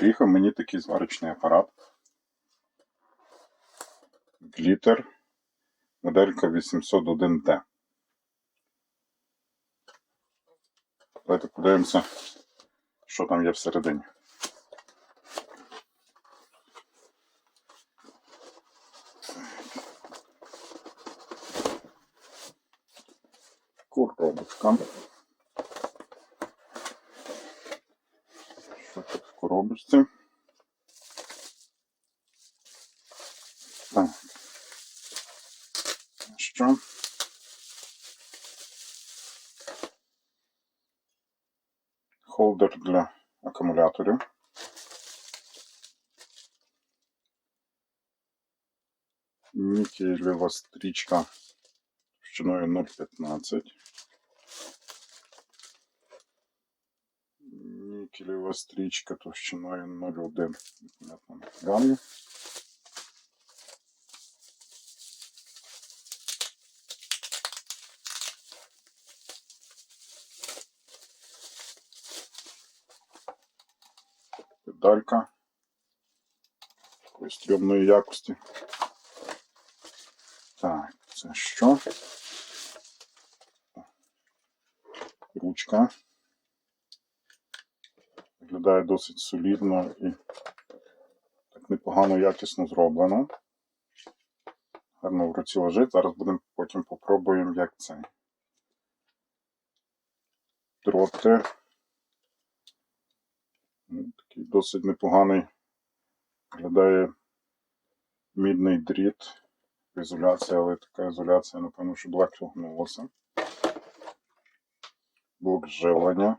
Приїхав мені такий зварочний апарат. Глітер Моделька 801D. Давайте подивимося, що там є всередині. Холдер для акумуляторів. Нікелева стрічка товщиною 0,15. Нікелева стрічка товщиною 0,1 непонятно Педалька такої стрьомної якості. Так, це що? Ручка. Виглядає досить солідно і так непогано якісно зроблено. Гарно в руці лежить. Зараз будемо потім попробуємо, як це. Дроти. Досить непоганий. Виглядає мідний дріт. Ізоляція, але така ізоляція, напевно, що легко гнулася. Блок живлення.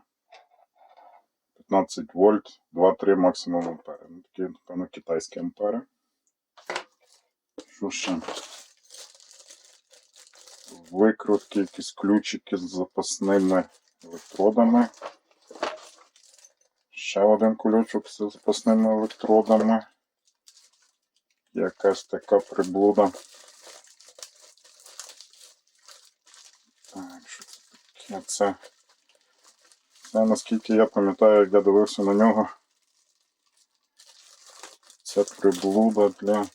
15 вольт, 2-3 максимум ампери. Ну, такі, напевно, китайські ампери. Що ще? Викрутки, якісь ключики з запасними електродами. Ще один ключик з запасними електродами. Якась така приблуда. Так, що це таке? Це, це, наскільки я пам'ятаю, як я дивився на нього. Це приблуда для.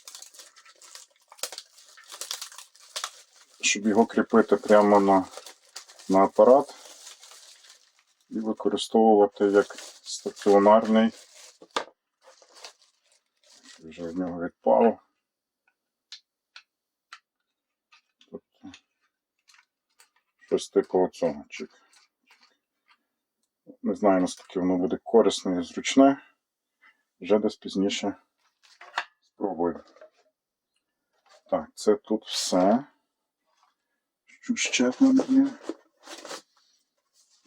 Щоб його кріпити прямо на, на апарат і використовувати як стаціонарний. Вже в нього відпало. Тобто щось типу оцього чик. Не знаю, наскільки воно буде корисне і зручне. Вже десь пізніше спробую. Так, це тут все. Що ще там є?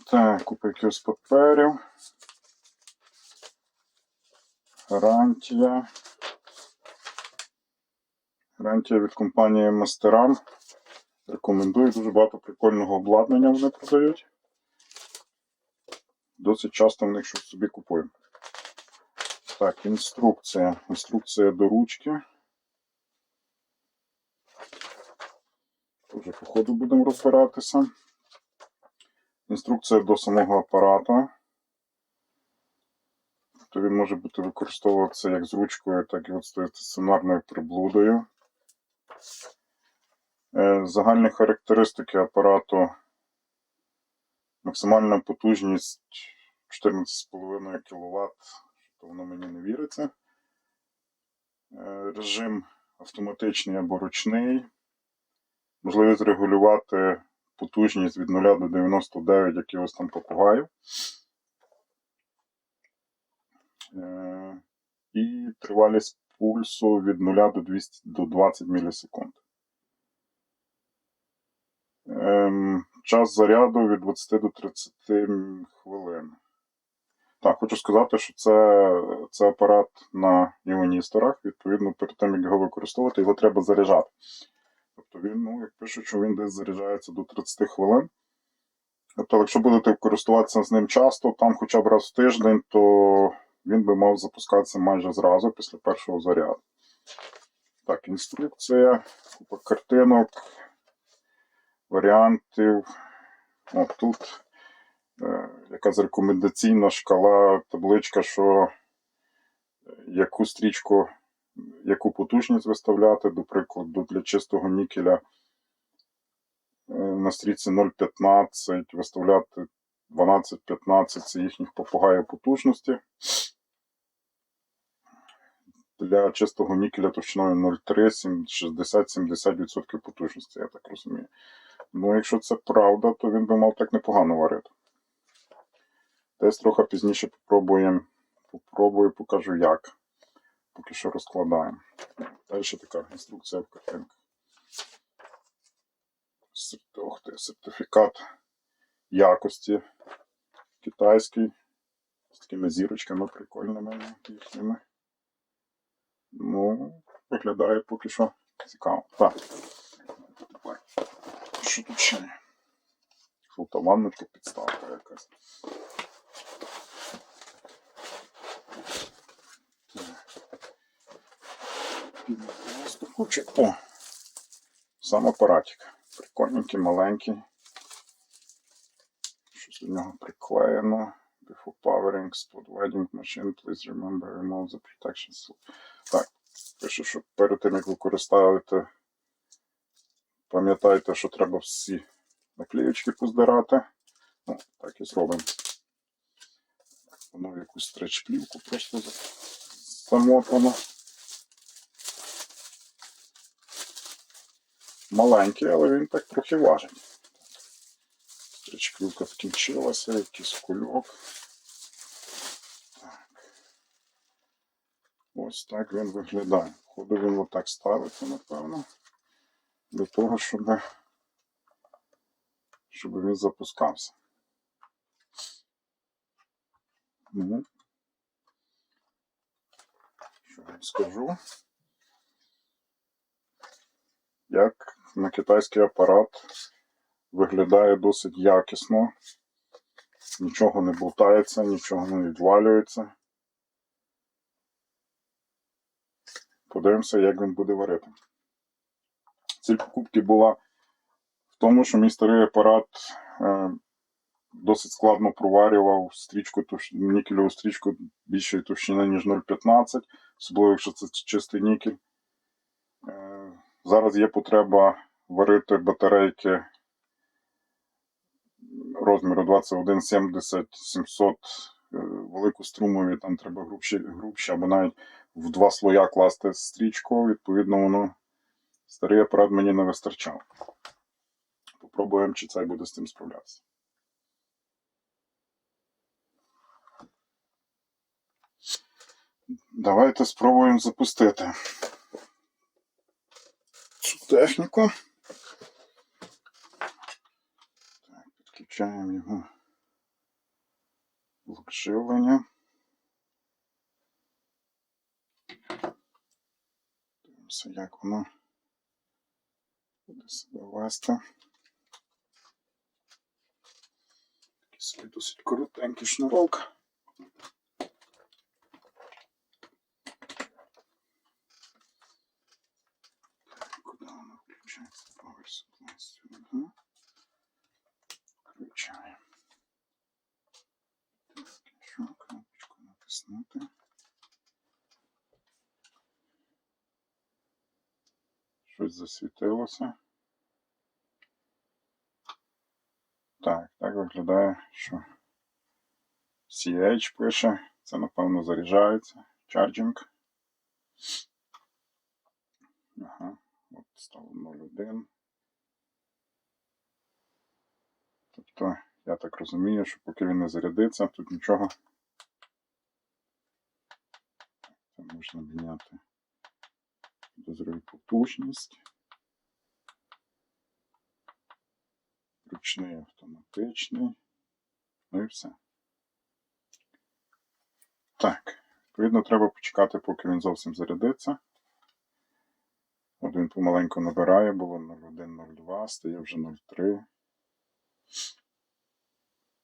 Так, купа якихось паперів. Гарантія. Гарантія від компанії Мастерам. Рекомендую дуже багато прикольного обладнання вони продають. Досить часто в них щось собі купую. Так, інструкція. Інструкція до ручки. Вже по ходу будемо розбиратися. Інструкція до самого апарату. Тобто він може бути використовуватися як з ручкою, так і от стаціонарною приблудою. Е, Загальні характеристики апарату. Максимальна потужність 14,5 кВт, то воно мені не віриться. Е, Режим автоматичний або ручний. Можливість регулювати потужність від 0 до 99 якихось там попугаїв. Е, І тривалість пульсу від 0 до 200 до 20 мілісекунд. Ем, Час заряду від 20 до 30 хвилин. Так, хочу сказати, що це, це апарат на іоністорах. Відповідно, перед тим, як його використовувати, його треба заряджати. Тобто він, ну, як пишуть, що він десь заряджається до 30 хвилин. Тобто, якщо будете користуватися з ним часто, там хоча б раз в тиждень, то він би мав запускатися майже зразу після першого заряду. Так, інструкція, купа картинок, варіантів. От тут е, якась рекомендаційна шкала, табличка, що яку стрічку, яку потужність виставляти, до прикладу, для чистого нікеля е, на стрічці 0,15 виставляти 12-15 це їхніх попугаїв потужності. Для чистого нікеля товщиною 0,3 сім- 60-70% потужності, я так розумію. Ну, якщо це правда, то він би мав так непогано варити. Десь трохи пізніше попробуємо. Попробую, покажу як. Поки що розкладаємо. Далі така інструкція в картинках. Ох ти, сертифікат якості китайський. З такими зірочками прикольними їхніми. Ну, виглядає поки що цікаво. Так. Що тут ще? Жовта ванночка, підставка якась. Куча. О! Сам апаратик. Прикольненький, маленький. Щось до нього приклеєно. Before powering spot lighting machine, please remember remove the protection slip. Так, пише, що перед тим, як ви користуєте, пам'ятайте, що треба всі наклеючки поздирати. Ну, так і зробимо. Воно якусь стреч-плівку просто за- замотано. Маленький, але він так трохи важить. Стрічківка скінчилася, якийсь кульок. Ось так він виглядає. Входу він отак ставиться, напевно. Для того, щоб, щоб він запускався. Ну, що вам скажу? Як на китайський апарат виглядає досить якісно. Нічого не болтається, нічого не відвалюється. Подивимося, як він буде варити. Ціль покупки була в тому, що мій старий апарат е, досить складно проварював стрічку, нікельову стрічку більшої товщини, ніж 0,15, особливо якщо це чистий нікель. Е, зараз є потреба варити батарейки розміру 2170 700 е, велику струмові, там треба грубші, грубші або навіть в два слоя класти стрічку. Відповідно, воно старий апарат мені не вистачав. Попробуємо, чи цей буде з цим справлятися. Давайте спробуємо запустити цю техніку. Так, підключаємо його блок. Дивимося, як воно буде себе вести. Такий собі досить коротенький шнурок. Куди воно включається? Power supply сюди. Включаємо. Так, що кнопочку натиснути. Щось засвітилося. Так, так виглядає, що CH пише. Це, напевно, заряджається. Charging. Ага, от стало 0,1. Тобто, я так розумію, що поки він не зарядиться, тут нічого. Це можна міняти підозрюю потужність. Ручний автоматичний. Ну і все. Так, відповідно, треба почекати, поки він зовсім зарядиться. От він помаленьку набирає, було 0,1-0,2, стає вже 0,3.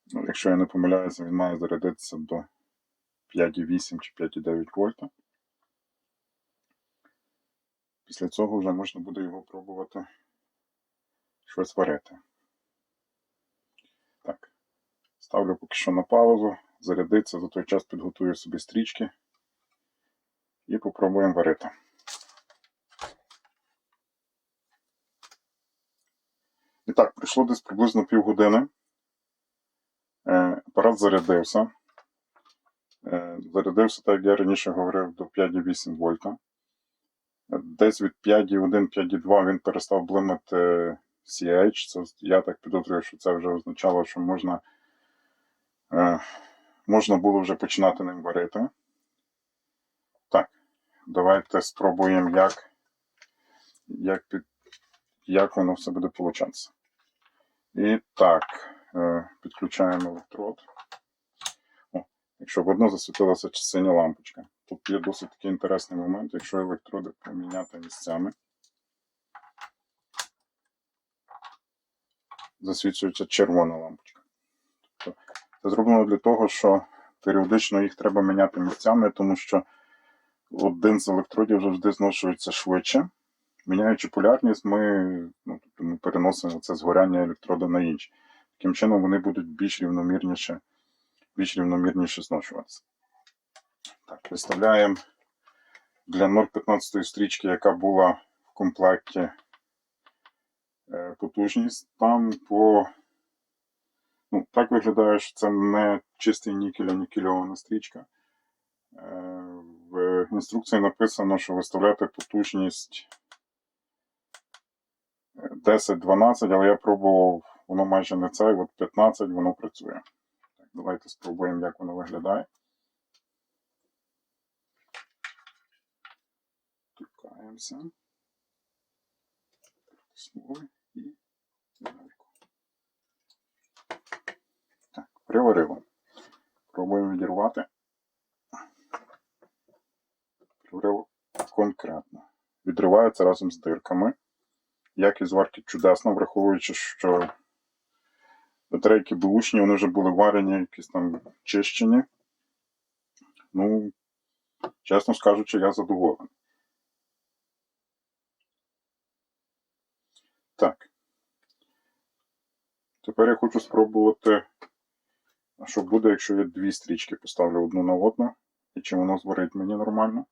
Ну, якщо я не помиляюся, він має зарядитися до 5,8 чи 5,9 вольта. Після цього вже можна буде його пробувати щось варити. Так. Ставлю поки що на паузу, зарядиться, за той час підготую собі стрічки І попробуємо варити. І так, пройшло десь приблизно півгодини. Е, Апарат зарядився. Е, Зарядився, так як я раніше говорив, до 5,8 вольта. Е, Десь від 5,1, 5,2 він перестав блимати CH. Це, я так підозрюю, що це вже означало, що можна, е, можна було вже починати ним варити. Так, давайте спробуємо, як, як, під, як воно все буде получатися. І так, е, підключаємо електрод. О, якщо видно, засвітилася синя лампочка. Тут є досить такий інтересний момент, якщо електроди поміняти місцями. Засвічується червона лампочка. Тобто це зроблено для того, що періодично їх треба міняти місцями, тому що один з електродів завжди зношується швидше. Міняючи полярність, ми, ну, тобто ми переносимо це згоряння електрода на інші. Таким чином вони будуть більш рівномірніше, більш рівномірніше зношуватися. Так, виставляємо для 0,15 стрічки, яка була в комплекті е, потужність. Там по. Ну, так виглядає, що це не чистий нікель, а нікельована стрічка. Е, В інструкції написано, що виставляти потужність 10-12, але я пробував, воно майже не це, от 15 воно працює. Так, давайте спробуємо, як воно виглядає. Торкаємося. Притиснули і легенько. Так, приварило. Пробуємо відірвати. Приварило конкретно. Відривається разом з дирками. Якість зварки чудесна, враховуючи, що батарейки бушні, вони вже були варені, якісь там чищені. Ну, чесно скажучи, я задоволений. Так. Тепер я хочу спробувати, що буде, якщо я дві стрічки поставлю одну на одну, і чи воно зварить мені нормально.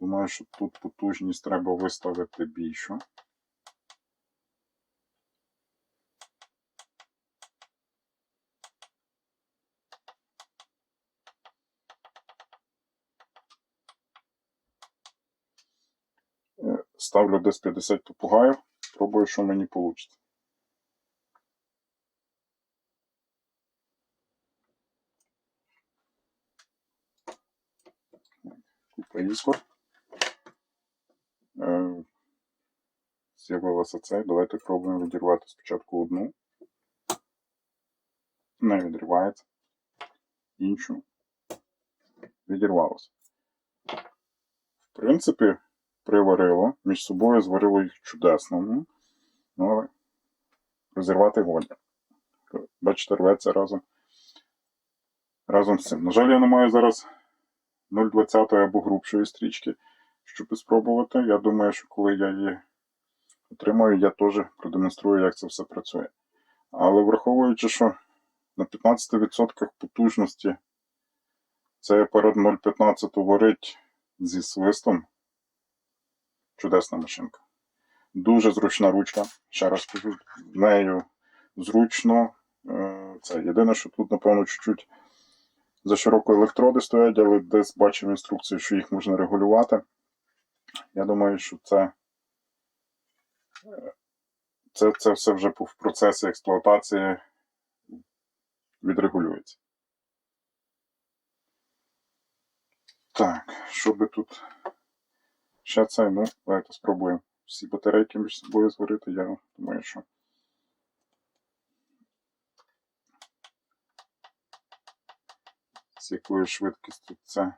Думаю, що тут потужність треба виставити більшу. Е, Ставлю десь 50 попугаїв, пробую, що мені вийде. Купа іскор. Е, З'явилося це. Давайте пробуємо відірвати спочатку одну. Не відривається. Іншу. Відірвалося. В принципі, Приварило. Між собою зварило їх чудесно. Ну, розірвати годі. Бачите, рветься разом. Разом з цим. На жаль, я не маю зараз 0,20 або грубшої стрічки, щоб спробувати. Я думаю, що коли я її отримаю, я теж продемонструю, як це все працює. Але враховуючи, що на 15% потужності цей апарат 0,15 варить зі свистом. Чудесна машинка. Дуже зручна ручка. Ще раз кажу, нею зручно. Е, Це єдине, що тут, напевно, чуть-чуть за широко електроди стоять, але десь бачив інструкцію, що їх можна регулювати. Я думаю, що це, це, це все вже в процесі експлуатації відрегулюється. Так, що би тут ще це, ну, давайте спробуємо всі батарейки між собою зварити. Я думаю, що з якою швидкістю це.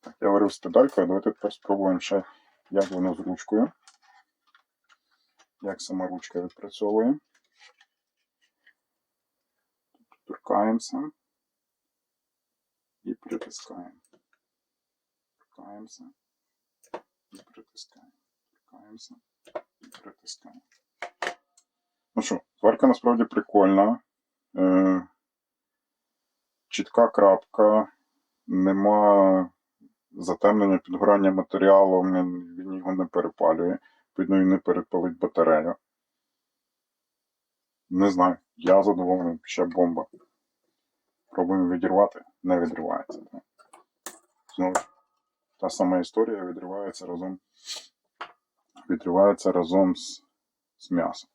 Так, я варив з педалькою, давайте тепер спробуємо ще, як воно з ручкою. Як сама ручка відпрацьовує. Торкаємося і притискаємо. Торкаємося і притискаємо. Торкаємося і притискаємо. Ну що, зварка насправді прикольна. Е, чітка крапка, нема затемнення підгорання матеріалу, він його не перепалює, відповідно, він не перепалить батарею. Не знаю, я задоволений, ще бомба. Пробуємо відірвати, не відривається. Знову та сама історія відривається разом, відривається разом з, з м'ясом.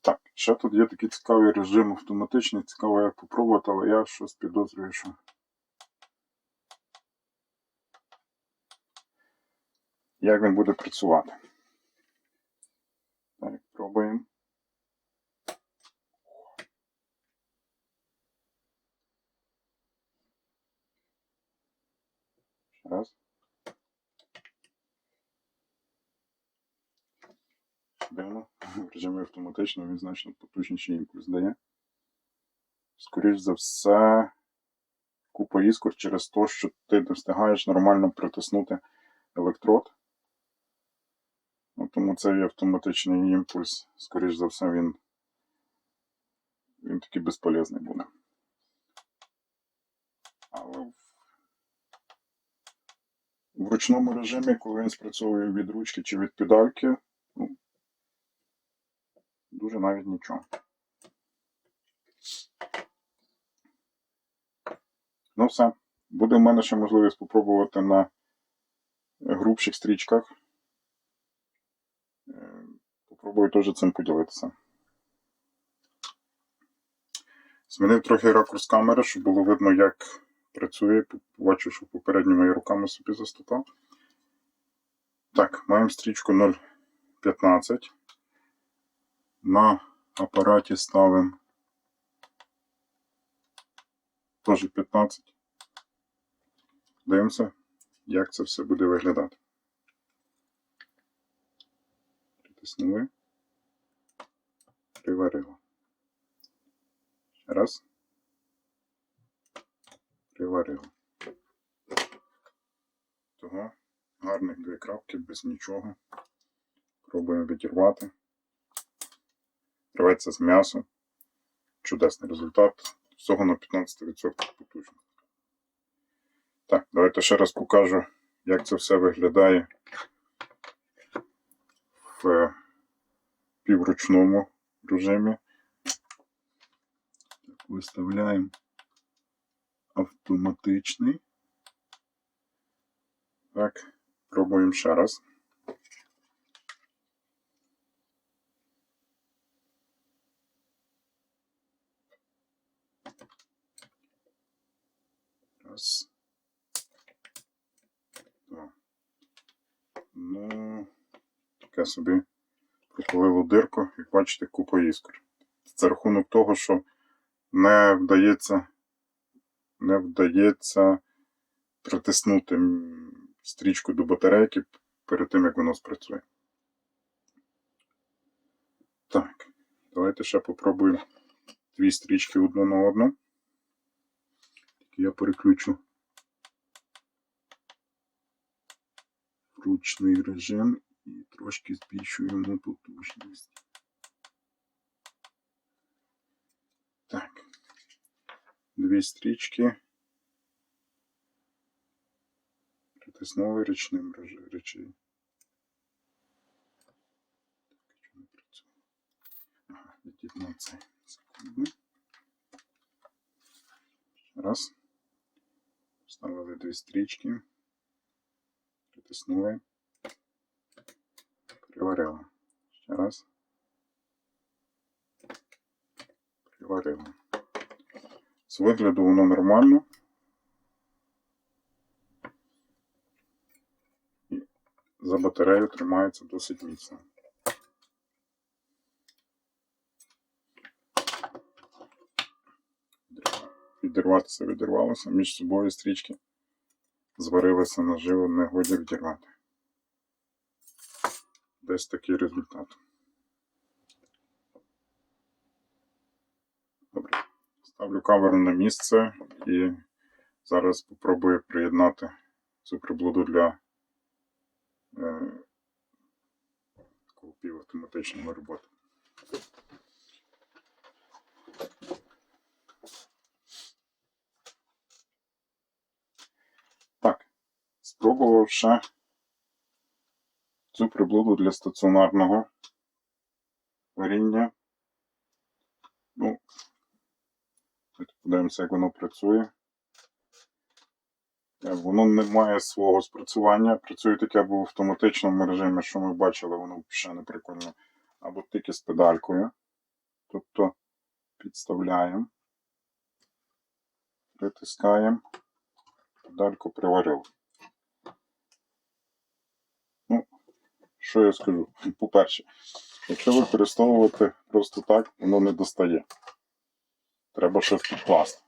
Так, ще тут є такий цікавий режим автоматичний, цікаво як попробувати, але я щось підозрюю, що. Як він буде працювати? Так, пробуємо. Раз. Дивно. В режимі автоматично він значно потужніший імпульс дає. Скоріш за все, купа іскор через те, що ти не встигаєш нормально притиснути електрод. Ну, тому цей автоматичний імпульс, скоріш за все, він, він такий безполезний буде. Але в, ручному режимі, коли він спрацьовує від ручки чи від педальки, ну, дуже навіть нічого. Ну все. Буде в мене ще можливість спробувати на грубших стрічках. Е, Попробую теж цим поділитися. Змінив трохи ракурс камери, щоб було видно, як працює. Побачив, що попередньо я руками собі заступав. Так, маємо стрічку 0,15. На апараті ставимо теж 15. Дивимося, як це все буде виглядати. Притиснули. Приварило. Ще раз. Приварило. Того гарних дві крапки без нічого. Пробуємо відірвати. Рветься з м'ясом. Чудесний результат. Всього на 15% потужно. Так, давайте ще раз покажу, як це все виглядає в е, півручному режимі. Так, виставляємо автоматичний. Так, пробуємо ще раз. Раз. Два. Ну, таке собі проколило дирку, як бачите, купа іскр. Це рахунок того, що не вдається, не вдається притиснути стрічку до батарейки перед тим, як воно спрацює. Так, давайте ще попробуємо дві стрічки одну на одну. Я переключу ручний режим і трошки збільшуємо потужність. Дві стрічки. Притиснули ручним реж- речей. Так, чому не працює? Ага, від'єднав цей. Секунду. Ще раз. Вставили дві стрічки. Притиснули. Приварили. Ще раз. Приварили. Вигляду воно нормально. І за батарею тримається досить міцно. Відірватися відірвалося, між собою стрічки зварилися наживо, не годі відірвати. Десь такий результат. Ставлю кавер на місце і зараз спробую приєднати цю приблуду для е, такого півавтоматичного роботи. Так, спробував ще цю приблуду для стаціонарного варіння. Ну, подивимося, як воно працює. Е, Воно не має свого спрацювання. Працює таке або в автоматичному режимі, що ми бачили, воно ще не прикольно. Або тільки з педалькою. Тобто підставляємо, притискаємо, педальку приварили. Ну, що я скажу? По-перше, якщо використовувати просто так, воно не достає. Треба щось підкласти.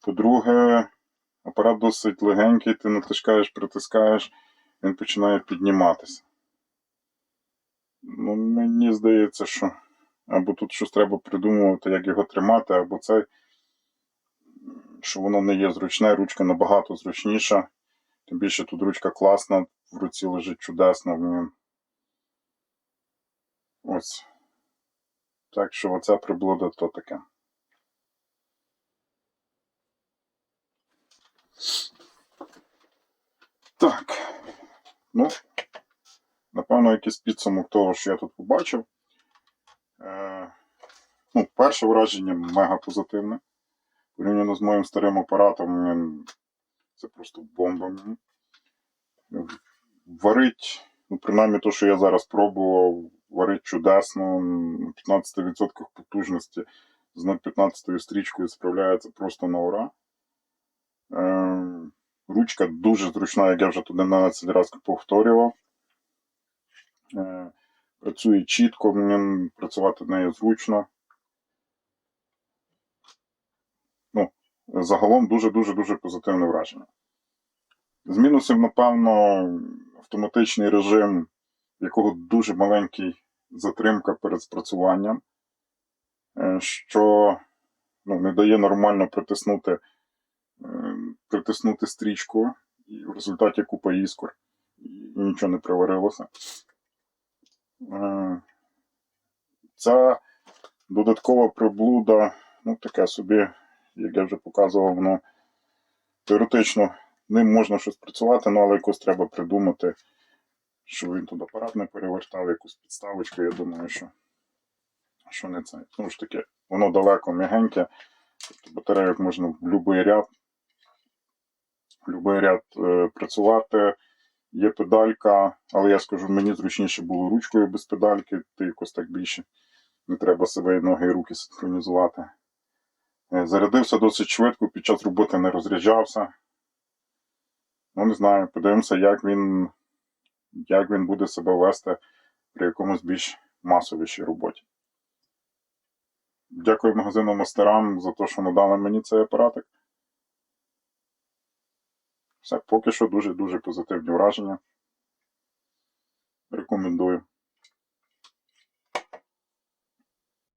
По-друге, апарат досить легенький, ти натискаєш, притискаєш, він починає підніматися. Ну, мені здається, що або тут щось треба придумувати, як його тримати, або це, що воно не є зручне, ручка набагато зручніша. Тим більше тут ручка класна, в руці лежить чудесно. Ось. Так що оця приблуда то таке. Так. Ну, напевно, якийсь підсумок того, що я тут побачив. Е, ну, перше враження мега позитивне. Порівняно з моїм старим апаратом, це просто бомба. Варить, ну, принаймні те, що я зараз пробував, варить чудесно, на 15% потужності з 0,15 стрічкою справляється просто на ура. Е, ручка дуже зручна, як я вже тут 11 разів повторював. Е, працює чітко, мені працювати нею зручно. Ну, загалом дуже-дуже дуже позитивне враження. З мінусів, напевно, автоматичний режим, якого дуже маленький затримка перед спрацюванням, е, що ну, не дає нормально притиснути, притиснути стрічку, і в результаті купа іскор, і нічого не приварилося. Е, Ця додаткова приблуда, ну таке собі, як я вже показував, воно теоретично ним можна щось працювати, ну, але якось треба придумати, щоб він тут апарат не перевертав, якусь підставочку, я думаю, що, що не це. Тому ж таки, воно далеко м'ягеньке, тобто батарейок можна в будь-який ряд, будь-який ряд е, працювати. Є педалька, але я скажу, мені зручніше було ручкою без педальки, ти якось так більше. Не треба себе і ноги і руки синхронізувати. Е, Зарядився досить швидко, під час роботи не розряджався. Ну, не знаю, подивимося, як він, як він буде себе вести при якомусь більш масовішій роботі. Дякую магазину мастерам за те, що надали мені цей апаратик. Все, поки що дуже-дуже позитивні враження. Рекомендую.